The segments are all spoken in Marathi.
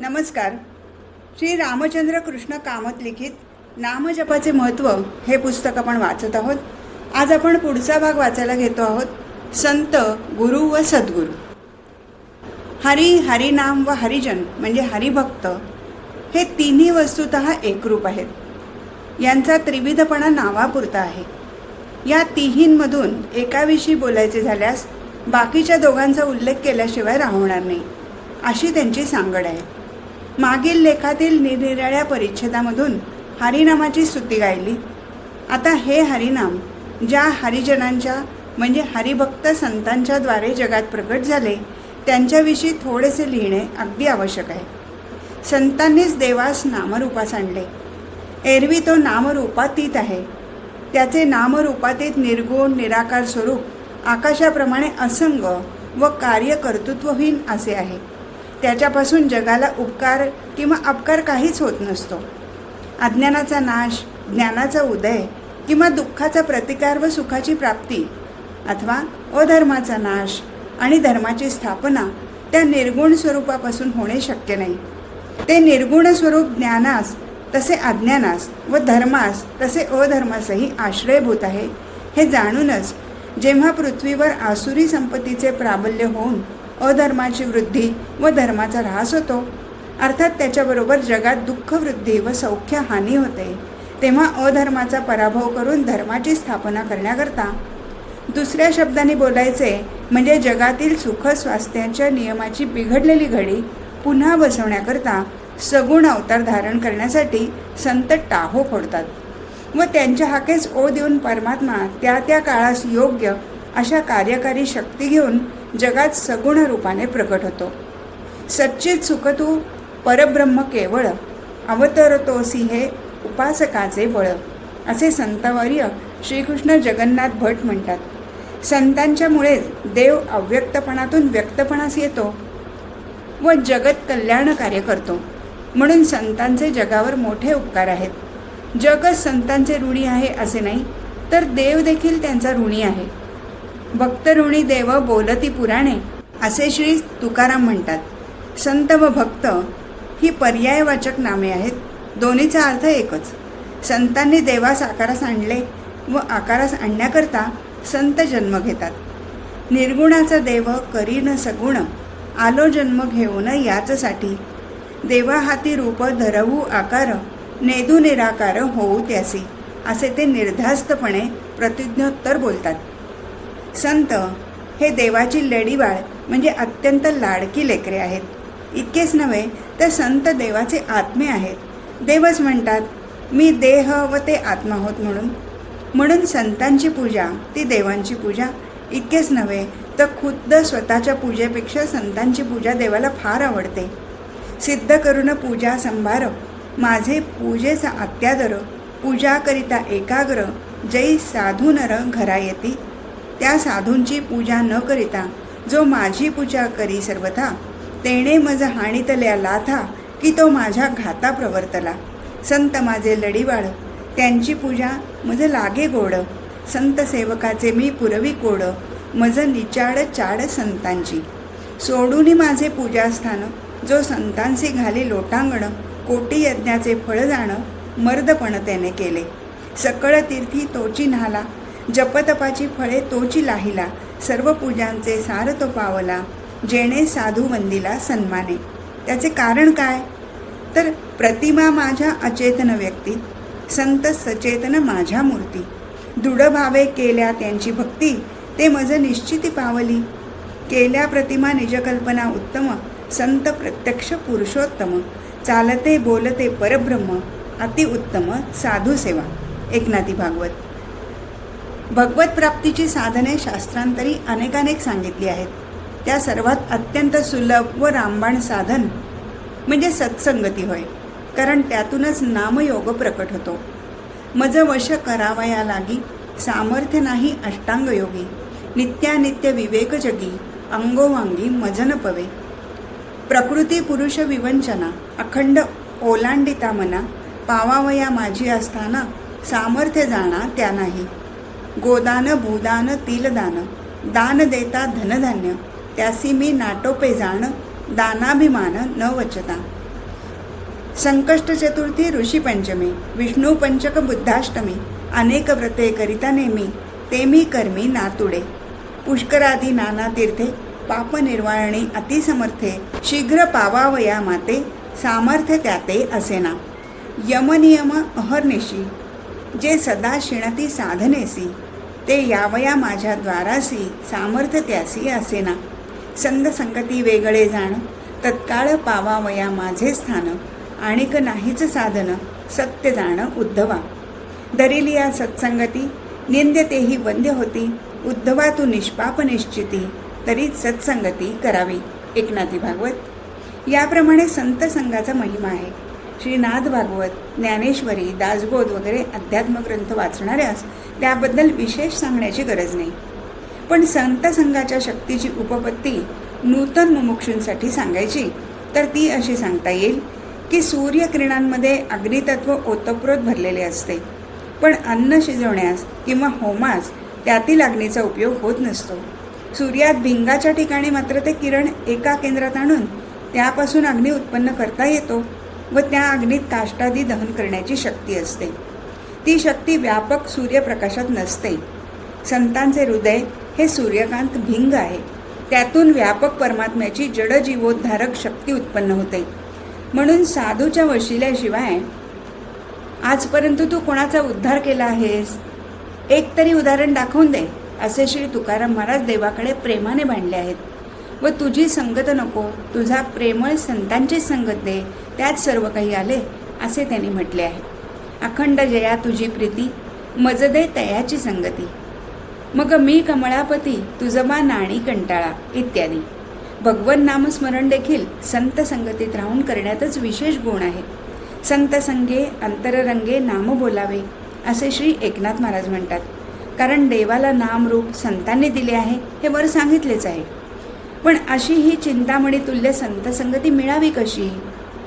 नमस्कार. श्री रामचंद्र कृष्ण कामत लिखित नामजपाचे महत्त्व हे पुस्तक आपण वाचत आहोत. आज आपण पुढचा भाग वाचायला घेतो आहोत. संत गुरु व सद्गुरू. हरी हरिनाम व हरिजन म्हणजे हरिभक्त हे तिन्ही वस्तुत एकरूप आहेत. यांचा त्रिविधपणा नावापुरता आहे. या तिहींमधून एकाविषयी बोलायचे झाल्यास बाकीच्या दोघांचा उल्लेख केल्याशिवाय राहणार नाही अशी त्यांची सांगड आहे. मागील लेखातील निरनिराळ्या परिच्छेदामधून हरिनामाची स्तुती गायली. आता हे हरिनाम ज्या हरिजनांच्या म्हणजे हरिभक्त संतांच्या द्वारे जगात प्रकट झाले त्यांच्याविषयी थोडेसे लिहिणे अगदी आवश्यक आहे. संतांनीच देवास नामरूपास आणले. एरवी तो नामरूपातीत आहे. त्याचे नामरूपातीत निर्गुण निराकार स्वरूप आकाशाप्रमाणे असंग व कार्यकर्तृत्वहीन असे आहे. त्याच्यापासून जगाला उपकार किंवा अपकार काहीच होत नसतो. अज्ञानाचा नाश ज्ञानाचा उदय किंवा दुःखाचा प्रतिकार व सुखाची प्राप्ती अथवा अधर्माचा नाश आणि धर्माची स्थापना त्या निर्गुण स्वरूपापासून होणे शक्य नाही. ते निर्गुण स्वरूप ज्ञानास तसे अज्ञानास व धर्मास तसे अधर्मासही आश्रयभूत आहे हे जाणूनच जेव्हा पृथ्वीवर आसुरी संपत्तीचे प्राबल्य होऊन अधर्माची वृद्धी व धर्माचा ऱ्हास होतो. अर्थात त्याच्याबरोबर जगात दुःखवृद्धी व सौख्य हानी होते. तेव्हा अधर्माचा पराभव करून धर्माची स्थापना करण्याकरता. दुसऱ्या शब्दांनी बोलायचे म्हणजे जगातील सुख स्वास्थ्याच्या नियमाची बिघडलेली घडी पुन्हा बसवण्याकरता सगुण अवतार धारण करण्यासाठी संत टाहो फोडतात व त्यांच्या हाकेच ओ देऊन परमात्मा त्या त्या काळास योग्य अशा कार्यकारी शक्ती घेऊन जगात सगुण रूपाने प्रकट होतो. सच्चित सुखतू परब्रह्म केवळ अवतरतोसी हे उपासकाचे बळ असे संतवर्य श्रीकृष्ण जगन्नाथ भट म्हणतात. संतांच्यामुळेच देव अव्यक्तपणातून व्यक्तपणास येतो व जगत कल्याण कार्य करतो. म्हणून संतांचे जगावर मोठे उपकार आहेत. जगच संतांचे ऋणी आहे असे नाही तर देव देखील त्यांचा ऋणी आहे. भक्त ऋणी देव बोलती पुराणे असे श्री तुकाराम म्हणतात. संत व भक्त ही पर्यायवाचक नामे आहेत. दोन्हीचा अर्थ एकच. संतांनी देवास आकारास आणले व आकारास आणण्याकरता संत जन्म घेतात. निर्गुणाचा देव करीन सगुण आलो जन्म घेऊन याचसाठी. देवा हाती रूप धरवू आकार नेदू निराकार होऊ त्यासी असे ते निर्धास्तपणे प्रतिज्ञोत्तर बोलतात. संत हे देवाची लडीवाळ म्हणजे अत्यंत लाडकी लेकरे आहेत. इतकेच नव्हे तर संत देवाचे आत्मे आहेत. देवच म्हणतात मी देह व ते आत्मा होत म्हणून. म्हणून संतांची पूजा ती देवांची पूजा. इतकेच नव्हे तर खुद्द स्वतःच्या पूजेपेक्षा संतांची पूजा देवाला फार आवडते. सिद्ध करून पूजा संभार माझे पूजेचा अत्यादर पूजाकरिता एकाग्र जै साधू नर घरा येती. त्या साधूंची पूजा न करिता जो माझी पूजा करी सर्वथा तेणे मज हाणीतल्या लाथा की तो माझ्या घाता प्रवर्तला. संत माझे लढीवाळ त्यांची पूजा मज लागे गोड. संत सेवकाचे मी पुरवी कोड मज निचाड चाड संतांची. सोडूनी माझे पूजास्थान जो संतांशी घाली लोटांगण कोटी यज्ञाचे फळ जाणं मर्दपण त्याने केले. सकळ तीर्थी तोची न्हाला जपतपाची फळे तोची लाहिला सर्व पूजांचे सार तो पावला जेणे साधू वंदीला सन्माने. त्याचे कारण काय? तर प्रतिमा माझ्या अचेतन व्यक्ती संत सचेतन माझ्या मूर्ती. दृढभावे केल्या त्यांची भक्ती ते मज निश्चिती पावली. केल्या प्रतिमा निजकल्पना उत्तम संत प्रत्यक्ष पुरुषोत्तम. चालते बोलते परब्रह्म अतिउत्तम साधू सेवा एकनाथी भागवत. भगवत प्राप्तीची साधने शास्त्रांतरी अनेकानेक सांगितली आहेत. त्या सर्वात अत्यंत सुलभ व रामबाण साधन म्हणजे सत्संगती होय. कारण त्यातूनच नामयोग प्रकट होतो. मज वश करावया लागी सामर्थ्य नाही अष्टांगयोगी नित्यानित्य विवेक जगी अंगोवांगी मजन पवे. प्रकृती पुरुष विवंचना अखंड ओलांडिता मना पावावया माझी असताना सामर्थ्य जाणा त्या नाही. गोदान भूदान तिलदान. दान देता धनधान्य. त्यासी मी नाटोपे जाण दानाभिमान न वचता. संकष्ट चतुर्थी ऋषी पंचमी विष्णू पंचक बुद्धाष्टमी. अनेक व्रते करिता नेमी ते मी कर्मी नातुडे. पुष्करादी नाना तीर्थे पाप निर्वाळणी अतिसमर्थे शीघ्र पावावया माते सामर्थ्य त्याते असेना. यमनियम अहर्निशी जे सदा शिणती साधनेसी ते यावया माझ्या द्वारासी सामर्थ्य त्यासी असेना संगसंगती वेगळे जाण तत्काळ पावावया माझे स्थान आणिक नाहीच साधन सत्य जाण उद्धवा. दरिली या सत्संगती निंद्यतेही वंद्य होती उद्धवा तू निष्पाप निश्चिती तरी सत्संगती करावी. एकनाथी भागवत. याप्रमाणे संत संघाचा महिमा आहे. श्रीनाथ भागवत ज्ञानेश्वरी दासबोध वगैरे अध्यात्म ग्रंथ वाचणाऱ्यास त्याबद्दल विशेष सांगण्याची गरज नाही. पण संत संघाच्या शक्तीची उपपत्ती नूतन मुमुक्षूंसाठी सांगायची तर ती अशी सांगता येईल की सूर्यकिरणांमध्ये अग्नितत्व ओतप्रोत भरलेले असते. पण अन्न शिजवण्यास किंवा होमास त्यातील अग्नीचा उपयोग होत नसतो. सूर्यात भिंगाच्या ठिकाणी मात्र ते किरण एका केंद्रात आणून त्यापासून अग्नी उत्पन्न करता येतो. व त्या अग्नीत काष्टादी दहन करण्याची शक्ती असते. ती शक्ती व्यापक सूर्यप्रकाशात नसते. संतांचे हृदय हे सूर्यकांत भिंग आहे. त्यातून व्यापक परमात्म्याची जडजीवोद्धारक शक्ती उत्पन्न होते. म्हणून साधूच्या वशिल्याशिवाय आजपर्यंत तू कोणाचा उद्धार केला आहेस? एक तरी उदाहरण दाखवून दे असे श्री तुकाराम महाराज देवाकडे प्रेमाने भांडले आहेत. व तुझी संगत नको तुझा प्रेमळ संतांची संगत दे त्यात सर्व काही आले असे त्यांनी म्हटले आहे. अखंड जया तुझी प्रीती मजदे तयाची संगती. मग मी कमळापती तुझबा नाणी कंटाळा इत्यादी. भगवन नामस्मरण देखील संत संगतीत राहून करण्यातच विशेष गुण आहे. संत संगे अंतररंगे नाम बोलावे असे श्री एकनाथ महाराज म्हणतात. कारण देवाला नाम रूप संतांनी दिले आहे हे वर सांगितलेच आहे. पण अशी ही चिंतामणी तुल्य संतसंगती मिळावी कशी?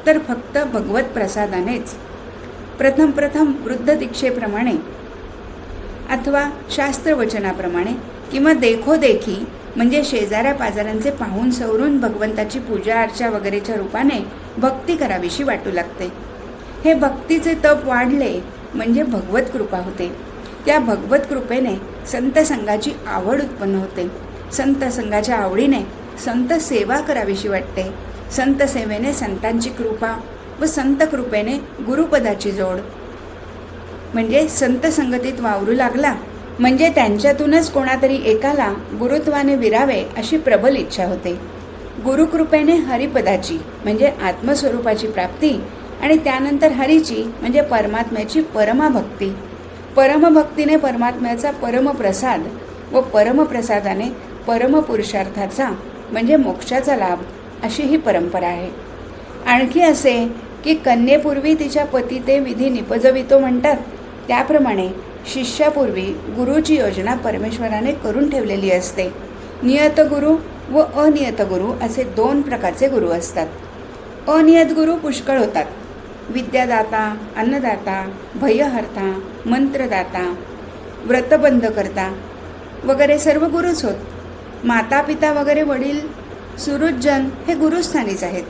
तर फक्त भगवत प्रसादानेच. प्रथम प्रथम वृद्ध दीक्षेप्रमाणे अथवा शास्त्रवचनाप्रमाणे किंवा देखोदेखी म्हणजे शेजाऱ्या पाजाऱ्यांचे पाहून सवरून भगवंताची पूजा अर्चा वगैरेच्या रूपाने भक्ती करावीशी वाटू लागते. हे भक्तीचे तप वाढले म्हणजे भगवत कृपा होते. त्या भगवत कृपेने संत संघाची आवड उत्पन्न होते. संत संघाच्या आवडीने संत सेवा करावीशी वाटते. संत सेवेने संतांची कृपा व संत कृपेने गुरुपदाची जोड. म्हणजे संत संगतीत वावरू लागला म्हणजे त्यांच्यातूनच कोणातरी एकाला गुरुत्वाने विरावे अशी प्रबल इच्छा होते. गुरुकृपेने हरिपदाची म्हणजे आत्मस्वरूपाची प्राप्ती आणि त्यानंतर हरीची म्हणजे परमात्म्याची परमाभक्ती. परमभक्तीने परमात्म्याचा परमप्रसाद व परमप्रसादाने परमपुरुषार्थाचा म्हणजे मोक्षाचा लाभ अशी ही परंपरा आहे. आणखी असे की कन्येपूर्वी तिच्या पती ते विधी निपजवितो म्हणतात. त्याप्रमाणे शिष्यापूर्वी गुरुची योजना परमेश्वराने करून ठेवलेली असते. नियत गुरु व अनियत गुरु असे दोन प्रकारचे गुरु असतात. अनियत गुरु पुष्कळ होतात. विद्यादाता अन्नदाता भयहर्ता मंत्रदाता व्रतबंध करता वगैरे सर्व गुरुच होत. माता पिता वगैरे वडील सुरुजन हे गुरुस्थानीच आहेत.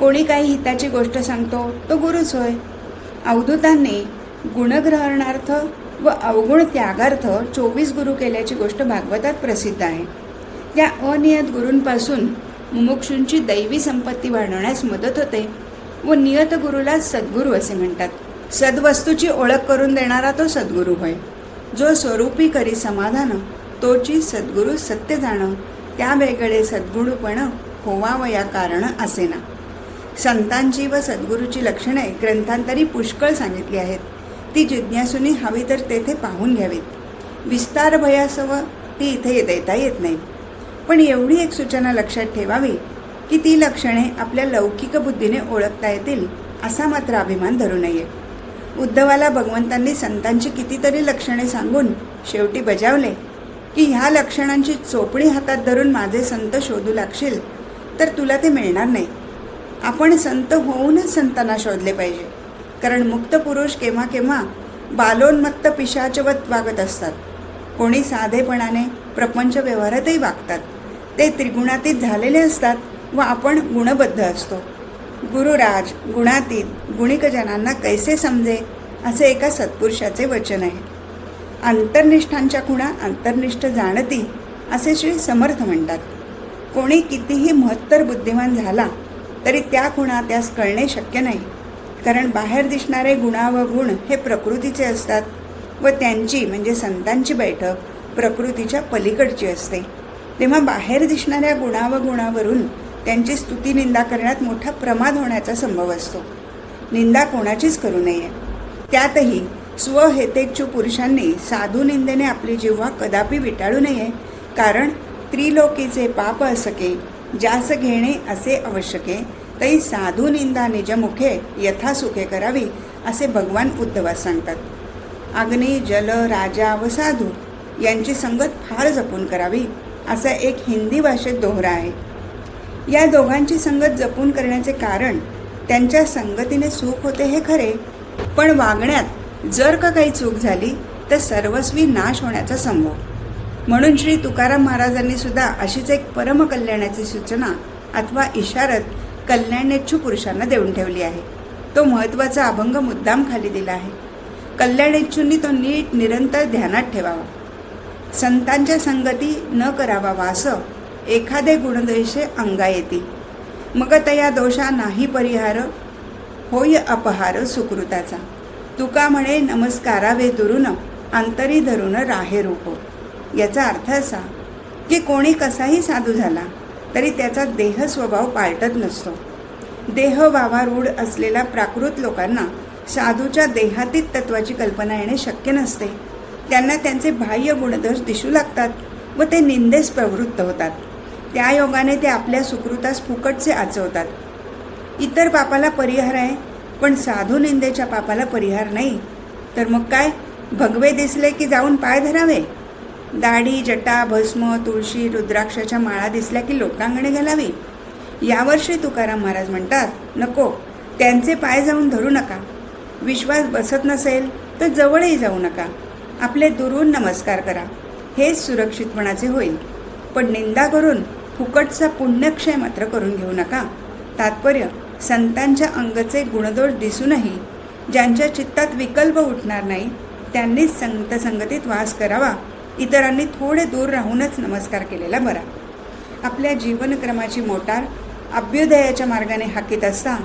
कोणी काही हिताची गोष्ट सांगतो तो गुरुच होय. अवधूतांनी गुणग्रहणार्थ व अवगुण त्यागार्थ चोवीस गुरु केल्याची गोष्ट भागवतात प्रसिद्ध आहे. या अनियत गुरूंपासून मुमुक्षूंची दैवी संपत्ती वाढवण्यास मदत होते व नियत गुरुला सद्गुरू असे म्हणतात. सद्वस्तूची ओळख करून देणारा तो सद्गुरू होय. जो स्वरूपी करी समाधान तोची सद्गुरू सत्य जाणं त्या वेगळे सद्गुरूपण होवावया कारण असेना. संतांची व सद्गुरूची लक्षणे ग्रंथांतरी पुष्कळ सांगितली आहेत. ती जिज्ञासूनी हवी तर तेथे पाहून घ्यावीत. विस्तार भयासव ती इथे देता येत नाही. पण एवढी एक सूचना लक्षात ठेवावी की ती लक्षणे आपल्या लौकिक बुद्धीने ओळखता येतील असा मात्र अभिमान धरू नये. उद्धवाला भगवंतांनी संतांची कितीतरी लक्षणे सांगून शेवटी बजावले की ह्या लक्षणांची चोपडी हातात धरून माझे संत शोधू लागशील तर तुला ते मिळणार नाही. आपण संत होऊनच संतांना शोधले पाहिजे. कारण मुक्त पुरुष केव्हा केव्हा बालोन्मत्त पिशाचवत वागत असतात. कोणी साधेपणाने प्रपंच व्यवहारातही वागतात. ते त्रिगुणातीत झालेले असतात व आपण गुणबद्ध असतो. गुरुराज गुणातीत गुणिकजनांना कैसे समजे असे एका सत्पुरुषाचे वचन आहे. अंतर्निष्ठांच्या खुणा अंतर्निष्ठ जाणती असे श्री समर्थ म्हणतात. कोणी कितीही महत्तर बुद्धिमान झाला तरी त्या खुणा त्यास कळणे शक्य नाही. कारण बाहेर दिसणारे गुणा व गुण हे प्रकृतीचे असतात व त्यांची म्हणजे संतांची बैठक प्रकृतीच्या पलीकडची असते. तेव्हा बाहेर दिसणाऱ्या गुणा व गुणावरून त्यांची स्तुती निंदा करण्यात मोठा प्रमाद होण्याचा संभव असतो. निंदा कोणाचीच करू नये. त्यातही स्वहेतेच्छू पुरुषांनी साधुनिंदेने आपली जिव्हा कदापि विटाळू नये कारण त्रिलोकीचे पाप असके जास घेणे असे आवश्यके तै साधुनिंदा निजमुखे यथासुखे करावी असे भगवान उद्धवास सांगतात. अग्नी जल राजा व साधू यांची संगत फार जपून करावी असा एक हिंदी भाषेत दोहरा आहे. या दोघांची संगत जपून करण्याचे कारण त्यांच्या संगतीने सुख होते हे खरे पण वागण्यात जर का काही चूक झाली तर सर्वस्वी नाश होण्याचा संभव. म्हणून श्री तुकाराम महाराजांनी सुद्धा अशीच एक परमकल्याणाची सूचना अथवा इशारत कल्याणेच्छू पुरुषांना देऊन ठेवली आहे. तो महत्त्वाचा अभंग मुद्दाम खाली दिला आहे. कल्याणेच्छूंनी तो नीट निरंतर ध्यानात ठेवावा. संतांच्या संगती न करावा वास एखादे गुणदेशे अंगा येती. मग तया दोषा नाही परिहार होय अपहार सुकृताचा. तुका म्हणे नमस्कारावे दुरून अंतरी धरून राहे रूप. याचा अर्थ असा की कोणी कसाही साधू झाला तरी त्याचा देह स्वभाव पालटत नसतो. देह वावारूढ असलेल्या प्राकृत लोकांना साधूच्या देहातीत तत्वाची कल्पना येणे शक्य नसते. त्यांना त्यांचे बाह्य गुणदोष दिसू लागतात व ते निंदेस प्रवृत्त होतात. त्या योगाने ते आपल्या सुकृतास फुकटचे आचवतात. इतर पापाला परिहार आहे पण साधू निंदेच्या पापाला परिहार नाही. तर मग काय? भगवे दिसले की जाऊन पाय धरावे? दाढी जटा भस्म तुळशी रुद्राक्षाच्या माळा दिसल्या की लोकांगणे घालावी? यावर्षी तुकाराम महाराज म्हणतात नको त्यांचे पाय जाऊन धरू नका. विश्वास बसत नसेल तर जवळही जाऊ नका. आपले दुरून नमस्कार करा. हेच सुरक्षितपणाचे होईल. पण निंदा करून फुकटचा पुण्यक्षय मात्र करून घेऊ नका. तात्पर्य संतांच्या अंगचे गुणदोष दिसूनही ज्यांच्या चित्तात विकल्प उठणार नाही त्यांनीच संत संगतीत वास करावा. इतरांनी थोडे दूर राहूनच नमस्कार केलेला बरा. आपल्या जीवनक्रमाची मोटार अभ्युदयाच्या मार्गाने हाकीत असता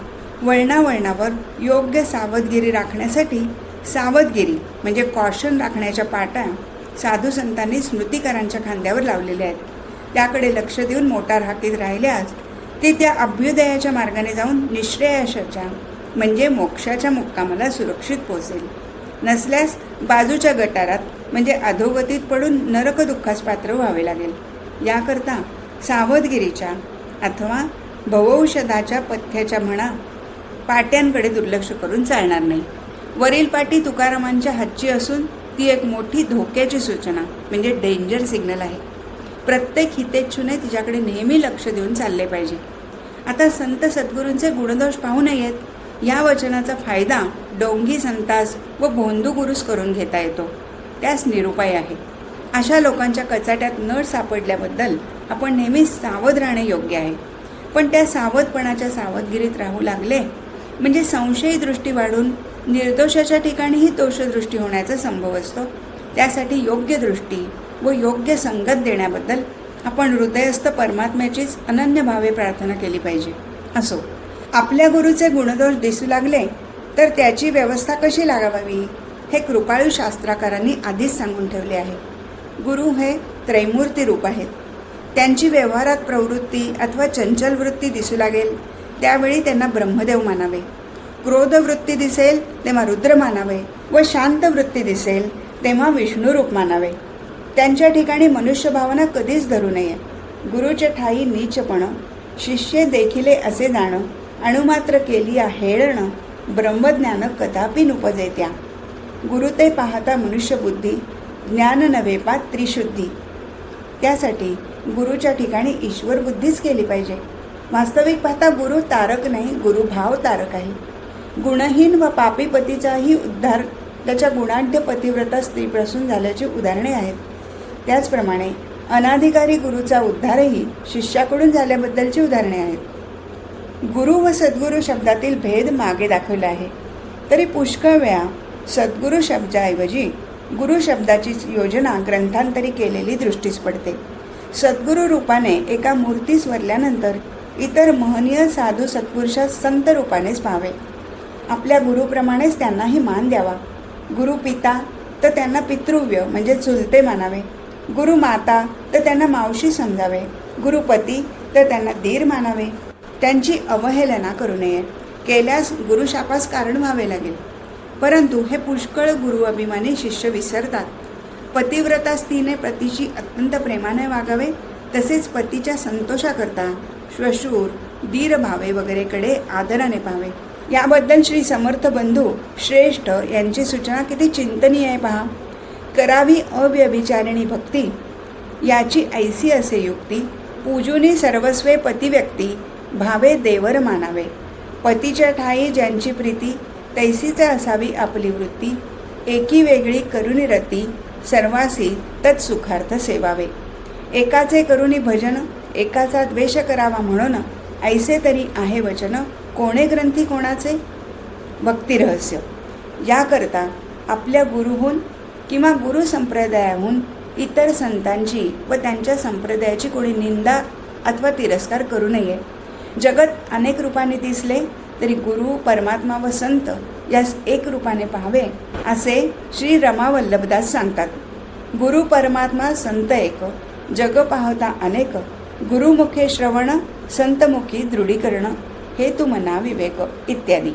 वळणावळणावर योग्य सावधगिरी राखण्यासाठी सावधगिरी म्हणजे कॉशन राखण्याच्या पाट्या साधू संतांनी स्मृतिकारांच्या खांद्यावर लावलेल्या आहेत. त्याकडे लक्ष देऊन मोटार हाकीत राहिल्यास ते त्या अभ्युदयाच्या मार्गाने जाऊन निश्रेयशाच्या म्हणजे मोक्षाच्या मुक्कामाला सुरक्षित पोचेल नसल्यास बाजूच्या गटारात म्हणजे अधोगतीत पडून नरक दुःखास पात्र व्हावे लागेल. याकरता सावधगिरीच्या अथवा भवौषधाच्या पथ्याच्या म्हणा पाट्यांकडे दुर्लक्ष करून चालणार नाही. वरील पाटी तुकारामांच्या हातची असून ती एक मोठी धोक्याची सूचना म्हणजे डेंजर सिग्नल आहे. प्रत्येक हितेच्छूने तिच्याकडे नेहमी लक्ष देऊन चालले पाहिजे. आता संत सद्गुरूंचे गुणदोष पाहू नयेत या वचनाचा फायदा डोंगी संतास व भोंदू गुरुस करून घेता येतो. त्यास निरुपाय आहे. अशा लोकांच्या कचाट्यात नळ सापडल्याबद्दल आपण नेहमी सावध राहणे योग्य आहे. पण त्या सावधपणाच्या सावधगिरीत राहू लागले म्हणजे संशयी दृष्टी वाढून निर्दोषाच्या ठिकाणीही दोषदृष्टी होण्याचा संभव असतो. त्यासाठी योग्य दृष्टी व योग्य संगत देण्याबद्दल आपण हृदयस्थ परमात्म्याचीच अनन्य भावे प्रार्थना केली पाहिजे. असो आपल्या गुरुचे गुणदोष दिसू लागले तर त्याची व्यवस्था कशी लागावावी हे कृपाळू शास्त्राकारांनी आधीच सांगून ठेवले आहे. गुरु हे त्रैमूर्ती रूप आहेत. त्यांची व्यवहारात प्रवृत्ती अथवा चंचल वृत्ती दिसू लागेल त्यावेळी त्यांना ब्रह्मदेव मानावे. क्रोध वृत्ती दिसेल तेव्हा रुद्र मानावे व शांत वृत्ती दिसेल तेव्हा विष्णू रूप मानावे. त्यांच्या ठिकाणी मनुष्य भावना कधीच धरू नये. गुरुच्या ठाई नीचपण शिष्य देखिले असे जाणं अणुमात्र केली हेळणं ब्रह्मज्ञान कदापि नुपजे गुरु ते पाहता मनुष्यबुद्धी ज्ञान नव्हे पा त्रिशुद्धी. त्यासाठी गुरुच्या ठिकाणी ईश्वर बुद्धीच केली पाहिजे. वास्तविक पाहता गुरु तारक नाही गुरुभाव तारक आहे. गुणहीन व पापी पतीचाही उद्धार त्याच्या गुणाढ्य पतिव्रता स्त्रीपासून झाल्याची उदाहरणे आहेत. त्याचप्रमाणे अनाधिकारी गुरुचा उद्धारही शिष्याकडून झाल्याबद्दलची उदाहरणे आहेत. गुरु व सद्गुरू शब्दातील भेद मागे दाखवला आहे. तरी पुष्कळ वेळा सद्गुरू शब्दाऐवजी गुरु शब्दाची योजना ग्रंथांतरी केलेली दृष्टीस पडते. सद्गुरू रूपाने एका मूर्तीस वरल्यानंतर इतर महनीय साधू सत्पुरुषात संत रूपानेच पाहावे आपल्या गुरुप्रमाणेच त्यांनाही मान द्यावा. गुरु पिता तर त्यांना पितृव्य म्हणजे चुलते मानावे. गुरु माता तर त्यांना मावशी समजावे गुरुपती तर त्यांना धीर मानावे. त्यांची अवहेलना करू नये. केल्यास गुरुशापास कारण व्हावे लागेल. परंतु हे पुष्कळ गुरु अभिमानी शिष्य विसरतात. पतिव्रता स्त्रीने पतीशी अत्यंत प्रेमाने वागावे तसेच पतीच्या संतोषाकरता श्वशूर दीरभावे वगैरेकडे आदराने पाहावे. याबद्दल श्री समर्थ बंधू श्रेष्ठ यांची सूचना किती चिंतनीय आहे पहा. करावी अव्यभिचारिणी भक्ती याची ऐसी असे युक्ती पूजूनी सर्वस्वे पतिव्यक्ती भावे देवर मानावे. पतीच्या ठाई ज्यांची प्रीती तैसीच असावी आपली वृत्ती एकी वेगळी करुणी रती सर्वासी तत्सुखार्थ सेवावे. एकाचे करुणी भजन एकाचा द्वेष करावा म्हणून ऐसे तरी आहे वचन कोणे ग्रंथी कोणाचे? भक्तिरहस्य याकरता आपल्या गुरुहून किंवा गुरु संप्रदायाहून इतर संतांची व त्यांच्या संप्रदायाची कोणी निंदा अथवा तिरस्कार करू नये. जगत अनेक रूपाने दिसले तरी गुरु परमात्मा व संत यास एक रूपाने पाहावे असे श्री रमावल्लभदास सांगतात. गुरु परमात्मा संत एक जग पाहता अनेक गुरुमुखे श्रवण संतमुखी दृढीकरण हे तू मना विवेक इत्यादी.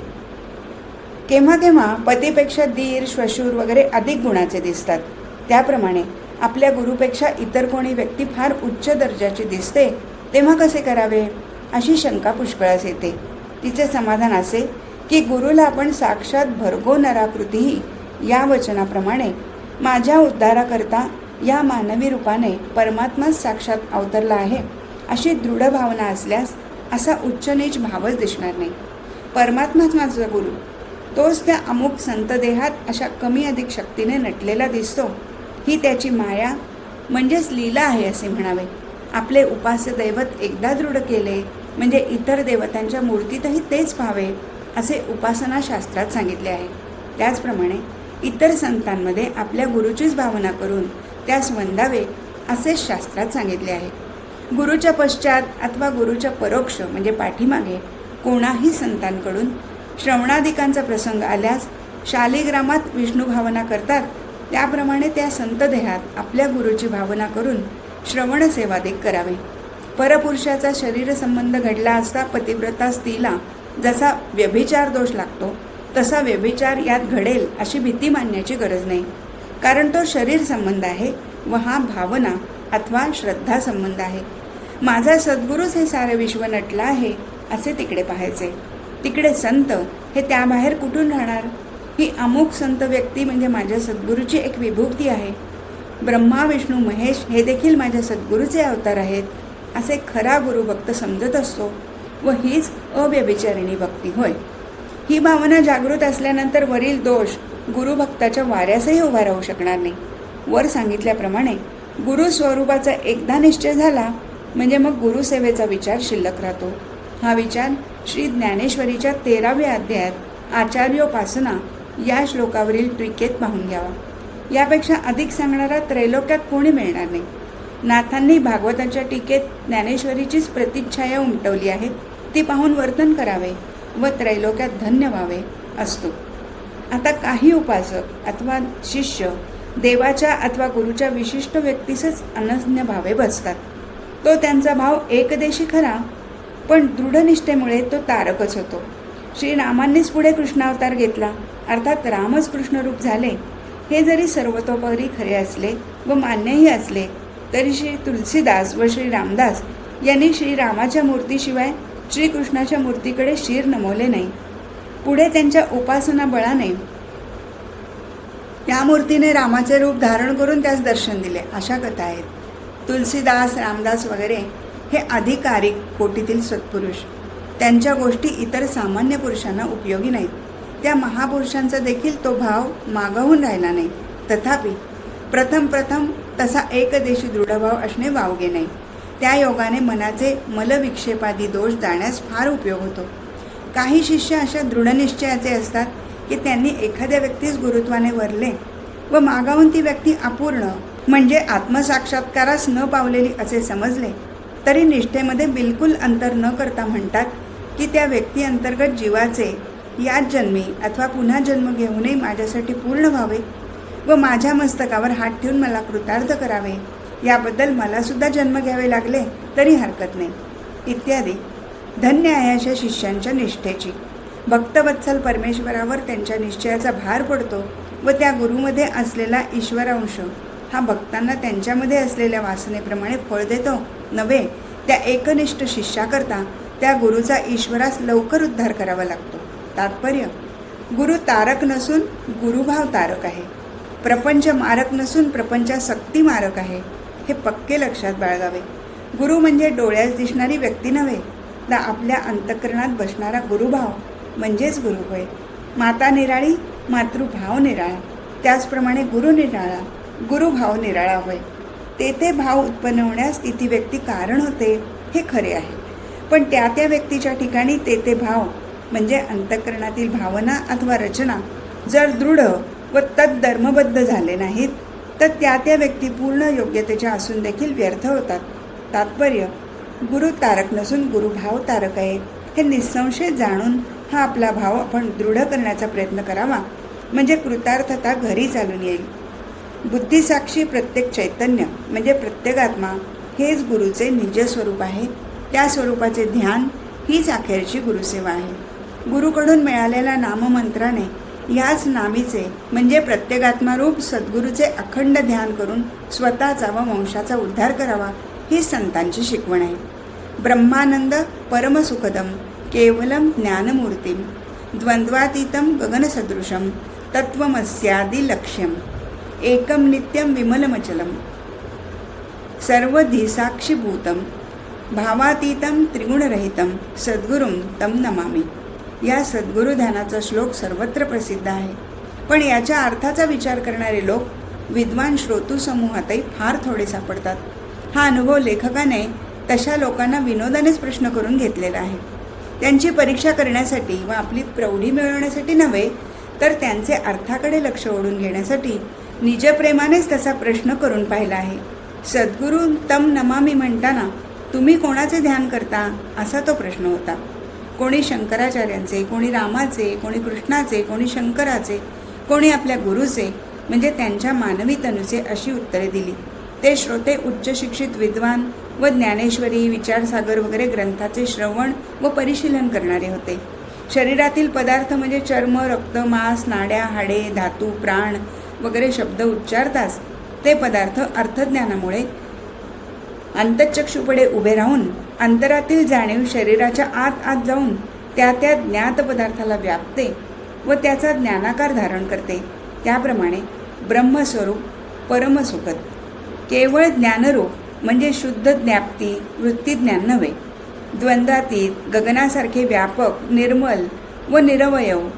केव्हा केव्हा पतीपेक्षा दीर श्वशूर वगैरे अधिक गुणाचे दिसतात. त्याप्रमाणे आपल्या गुरुपेक्षा इतर कोणी व्यक्ती फार उच्च दर्जाची दिसते तेव्हा कसे करावे? अशी शंका पुष्कळास येते. तिचे समाधान असे की गुरुला आपण साक्षात भरगो नराकृतीही या वचनाप्रमाणे माझ्या उद्धाराकरता या मानवी रूपाने परमात्माच साक्षात अवतरला आहे अशी दृढ भावना असल्यास असा उच्च नीच भावच दिसणार नाही. परमात्माच माझा गुरु. तोच त्या अमुक संतदेहात अशा कमी अधिक शक्तीने नटलेला दिसतो. ही त्याची माया म्हणजेच लीला आहे असे म्हणावे. आपले उपास्य दैवत एकदा दृढ केले म्हणजे इतर देवतांच्या मूर्तीतही तेच पाहावे असे उपासना शास्त्रात सांगितले आहे. त्याचप्रमाणे इतर संतांमध्ये आपल्या गुरुचीच भावना करून त्यास वंदावे असे शास्त्रात सांगितले आहे. गुरुच्या पश्चात अथवा गुरुच्या परोक्ष म्हणजे पाठीमागे कोणाही संतांकडून श्रवणादिकांचा प्रसंग आल्यास शालिग्रामात विष्णू भावना करतात. त्याप्रमाणे त्या संत देहात आपल्या गुरुची भावना करून श्रवण सेवादिक करावे. परपुरुषाचा शरीर संबंध घडला असता पतिव्रता स्त्रीला जसा व्यभिचार दोष लागतो तसा व्यभिचार यात घडेल अशी भीती मानण्याची गरज नाही. कारण तो शरीर संबंध आहे व हा भावना अथवा श्रद्धा संबंध आहे. माझा सद्गुरूच हे सारे विश्व नटलं आहे असे तिकडे पाहायचे. तिकडे संत हे त्याबाहेर कुठून राहणार? ही अमुक संत व्यक्ती म्हणजे माझ्या सद्गुरूची एक विभूती आहे. ब्रह्मा विष्णू महेश हे देखील माझ्या सद्गुरूचे अवतार आहेत असे खरा गुरुभक्त समजत असतो व हीच अव्यभिचारिणी भक्ती होय. ही भावना जागृत असल्यानंतर वरील दोष गुरुभक्ताच्या वाऱ्यासही उभा राहू शकणार नाही. वर सांगितल्याप्रमाणे गुरु स्वरूपाचा एकदा निश्चय झाला म्हणजे मग गुरुसेवेचा विचार शिल्लक राहतो. हा विचार श्री ज्ञानेश्वरीच्या तेराव्या अध्यायात आचार्योपासना या श्लोकावरील टीकेत पाहून घ्यावा. यापेक्षा अधिक सांगणारा त्रैलोक्यात कोणी मिळणार नाही. नाथांनी भागवताच्या टीकेत ज्ञानेश्वरीचीच प्रतिच्छाया उमटवली आहे ती पाहून वर्तन करावे व त्रैलोक्यात धन्य व्हावे असतो. आता काही उपासक अथवा शिष्य देवाच्या अथवा गुरुच्या विशिष्ट व्यक्तीसच अनन्य भावे बसतात. तो त्यांचा भाव एकदेशी खरा पण दृढनिष्ठेमुळे तो तारकच होतो. श्रीरामांनीच पुढे कृष्णावतार घेतला. अर्थात रामच कृष्णरूप झाले. हे जरी सर्वतोपरी खरे असले व मान्यही असले तरी श्री तुलसीदास व श्री रामदास यांनी श्रीरामाच्या मूर्तीशिवाय श्रीकृष्णाच्या मूर्तीकडे शिर नमवले नाही. पुढे त्यांच्या उपासना बळाने या मूर्तीने रामाचे रूप धारण करून त्यास दर्शन दिले. अशा कथा आहेत. तुलसीदास रामदास वगैरे हे अधिकारिक कोटीतील सत्पुरुष. त्यांच्या गोष्टी इतर सामान्य पुरुषांना उपयोगी नाहीत. त्या महापुरुषांचा देखील तो भाव मागवून राहिला नाही. तथापि प्रथम प्रथम तसा एकदेशी दृढभाव असणे वावगे नाही. त्या योगाने मनाचे मलविक्षेपादी दोष जाण्यास फार उपयोग होतो. काही शिष्य अशा दृढनिश्चयाचे असतात की त्यांनी एखाद्या व्यक्तीस गुरुत्वाने वरले व मागाहून ती व्यक्ती अपूर्ण म्हणजे आत्मसाक्षात्कारास न पावलेली असे समजले तरी निष्ठेमध्ये बिलकुल अंतर न करता म्हणतात की त्या व्यक्ती अंतर्गत जीवाचे याच जन्मी अथवा पुन्हा जन्म घेऊनही माझ्यासाठी पूर्ण व्हावे व माझ्या मस्तकावर हात ठेवून मला कृतार्थ करावे याबद्दल मलासुद्धा जन्म घ्यावे लागले तरी हरकत नाही. इत्यादी. धन्य आहे अशा शिष्यांच्या निष्ठेची. भक्तवत्सल परमेश्वरावर त्यांच्या निश्चयाचा भार पडतो व त्या गुरुमध्ये असलेला ईश्वरांश हा भक्तांना त्यांच्यामध्ये असलेल्या वासनेप्रमाणे फळ देतो नव्हे? त्या एकनिष्ठ शिष्याकरता त्या गुरुचा ईश्वरास लवकर उद्धार करावा लागतो. तात्पर्य गुरु तारक नसून गुरुभाव तारक आहे. प्रपंच मारक नसून प्रपंचासक्ती मारक आहे. हे पक्के लक्षात बाळगावे. गुरु म्हणजे डोळ्यास दिसणारी व्यक्ती नव्हे तर आपल्या अंतकरणात बसणारा गुरुभाव म्हणजेच गुरु होय. माता निराळी मातृभाव निराळा. त्याचप्रमाणे गुरु निराळा गुरुभाव निराळा होय. तेथे भाव उत्पन्न होण्यास तिथी व्यक्ती कारण होते हे खरे आहे. पण त्या त्या व्यक्तीच्या ठिकाणी तेथे भाव म्हणजे अंतःकरणातील भावना अथवा रचना जर दृढ व तद्धर्मबद्ध झाले नाहीत तर त्या त्या व्यक्ती पूर्ण योग्यतेच्या असून देखील व्यर्थ होतात. तात्पर्य गुरु तारक नसून गुरुभाव तारक आहे हे निसंशय जाणून हा आपला भाव आपण दृढ करण्याचा प्रयत्न करावा. म्हणजे कृतार्थता घरी चालून येईल. बुद्धिसाक्षी प्रत्येक चैतन्य म्हणजे प्रत्येक आत्मा हेच गुरुचे निजस्वरूप आहे. त्या स्वरूपाचे ध्यान हीच अखेरची गुरुसेवा आहे. गुरुकडून मिळालेल्या नाममंत्राने याच नामीचे म्हणजे प्रत्येगात्मारूप सद्गुरूचे अखंड ध्यान करून स्वतःचा व वंशाचा उद्धार करावा ही संतांची शिकवण आहे. ब्रह्मानंद परमसुखदम केवलम ज्ञानमूर्तीम द्वंद्वातीतं गगनसदृशं तत्त्वमस्यादि लक्ष्यम एकम नित्यम विमलमचलम। सर्वधीसाक्षीभूतं भावातीतं त्रिगुणरहितं सद्गुरुं तं नमामि। या सद्गुरुध्यानाचा श्लोक सर्वत्र प्रसिद्ध आहे. पण याच्या अर्थाचा विचार करणारे लोक विद्वान श्रोतूसमूहातही फार थोडे सापडतात. हा अनुभव लेखकाने तशा लोकांना विनोदानेच प्रश्न करून घेतलेला आहे. त्यांची परीक्षा करण्यासाठी व आपली प्रौढी मिळवण्यासाठी नव्हे तर त्यांचे अर्थाकडे लक्ष ओढून घेण्यासाठी निजप्रेमानेच त्याचा प्रश्न करून पाहिला आहे. सद्गुरू तम नमामी म्हणताना तुम्ही कोणाचे ध्यान करता? असा तो प्रश्न होता. कोणी शंकराचार्यांचे कोणी रामाचे कोणी कृष्णाचे कोणी शंकराचे कोणी आपल्या गुरुचे म्हणजे त्यांच्या मानवी तनुचे अशी उत्तरे दिली. ते श्रोते उच्च शिक्षित विद्वान व ज्ञानेश्वरी विचारसागर वगैरे ग्रंथाचे श्रवण व परिशीलन करणारे होते. शरीरातील पदार्थ म्हणजे चर्म रक्त मांस नाड्या हाडे धातू प्राण वगैरे शब्द उच्चारताच ते पदार्थ अर्थज्ञानामुळे अंतचक्षुपडे उभे राहून अंतरातील जाणीव शरीराच्या आत आत जाऊन त्या त्या ज्ञात पदार्थाला व्यापते व त्याचा ज्ञानाकार धारण करते. त्याप्रमाणे ब्रह्मस्वरूप परमसुखद. केवळ ज्ञानरूप म्हणजे शुद्ध ज्ञाप्ती वृत्तीज्ञान नव्हे. द्वंद्वातीत गगनासारखे व्यापक निर्मल व निरवयव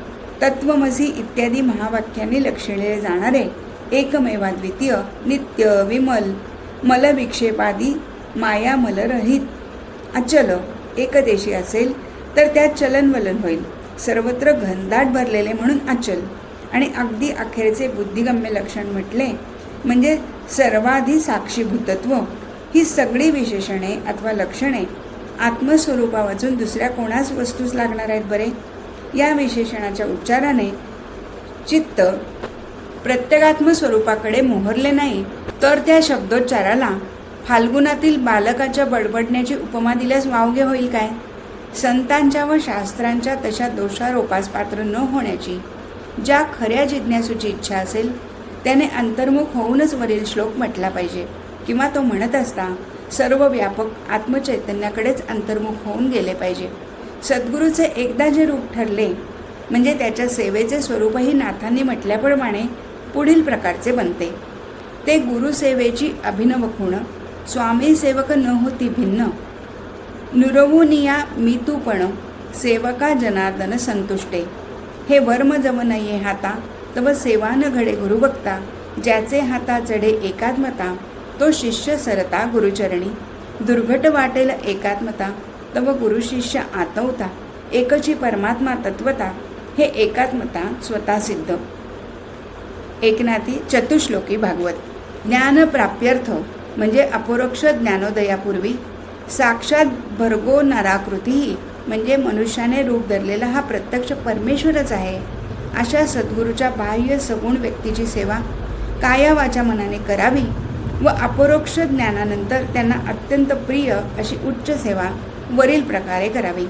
तत्वमसी इत्यादी महावाक्यांनी लक्षिले जाणारे एकमेवाद्वितीय नित्य विमल मलविक्षेपादी मायामलरहित अचल एकदेशी असेल तर त्यात चलनवलन होईल. सर्वत्र घनदाट भरलेले म्हणून अचल. आणि अगदी अखेरचे बुद्धिगम्य लक्षण म्हटले म्हणजे सर्वाधी साक्षीभूतत्व ही सगळी विशेषणे अथवा लक्षणे आत्मस्वरूपावाचून दुसऱ्या कोणाच वस्तूस लागणार आहेत बरे? या विशेषणाच्या उच्चाराने चित्त प्रत्येकात्म स्वरूपाकडे मोहरले नाही तर त्या शब्दोच्चाराला फाल्गुनातील बालकाच्या बडबडण्याची उपमा दिल्यास वावगे होईल काय? संतांच्या व शास्त्रांच्या तशा दोषारोपास पात्र न होण्याची ज्या खऱ्या जिज्ञासूची इच्छा असेल त्याने अंतर्मुख होऊनच वरील श्लोक म्हटला पाहिजे. किंवा तो म्हणत असता सर्व व्यापक आत्मचैतन्याकडेच अंतर्मुख होऊन गेले पाहिजे. सद्गुरूचे एकदा जे रूप ठरले म्हणजे त्याच्या सेवेचे स्वरूपही नाथांनी म्हटल्याप्रमाणे पुढील प्रकारचे बनते. ते गुरुसेवेची अभिनव खूण स्वामी सेवक न होती भिन्न. नुरवुनिया मितूपण सेवका जनार्दन संतुष्टे. हे वर्म जम नये हाता तव सेवा न घडे गुरुभक्ता ज्याचे हाता चढे एकात्मता तो शिष्य सरता गुरुचरणी. दुर्घट वाटेल एकात्मता तव गुरु शिष्य आतवता एकची परमात्मा तत्वता हे एकात्मता स्वतः सिद्ध. एकनाथी चतुश्लोकी भागवत. ज्ञान प्राप्यर्थ म्हणजे अपरोक्ष ज्ञानोदयापूर्वी साक्षात भरगो नराकृतीही म्हणजे मनुष्याने रूप धरलेला हा प्रत्यक्ष परमेश्वरच आहे. अशा सद्गुरूच्या बाह्य सगुण व्यक्तीची सेवा कायावाच्या मनाने करावी व अपरोक्ष ज्ञानानंतर त्यांना अत्यंत प्रिय अशी उच्च सेवा वरील प्रकारे करावी.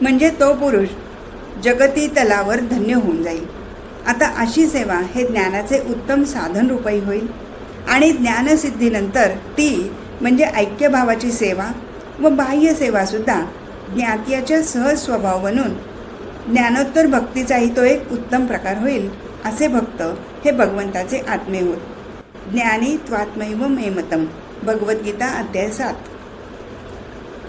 म्हणजे तो पुरुष जगती तलावर धन्य होऊन जाईल. आता अशी सेवा हे ज्ञानाचे उत्तम साधन रूपही होईल. आणि ज्ञानसिद्धीनंतर ती म्हणजे ऐक्यभावाची सेवा व बाह्य सेवासुद्धा ज्ञातीयाच्या सहज स्वभाव बनून ज्ञानोत्तर भक्तीचाही तो एक उत्तम प्रकार होईल असे भक्त हे भगवंताचे आत्मे होत. ज्ञानी त्वात्मैव मेमतम. भगवद्गीता अध्याय सात.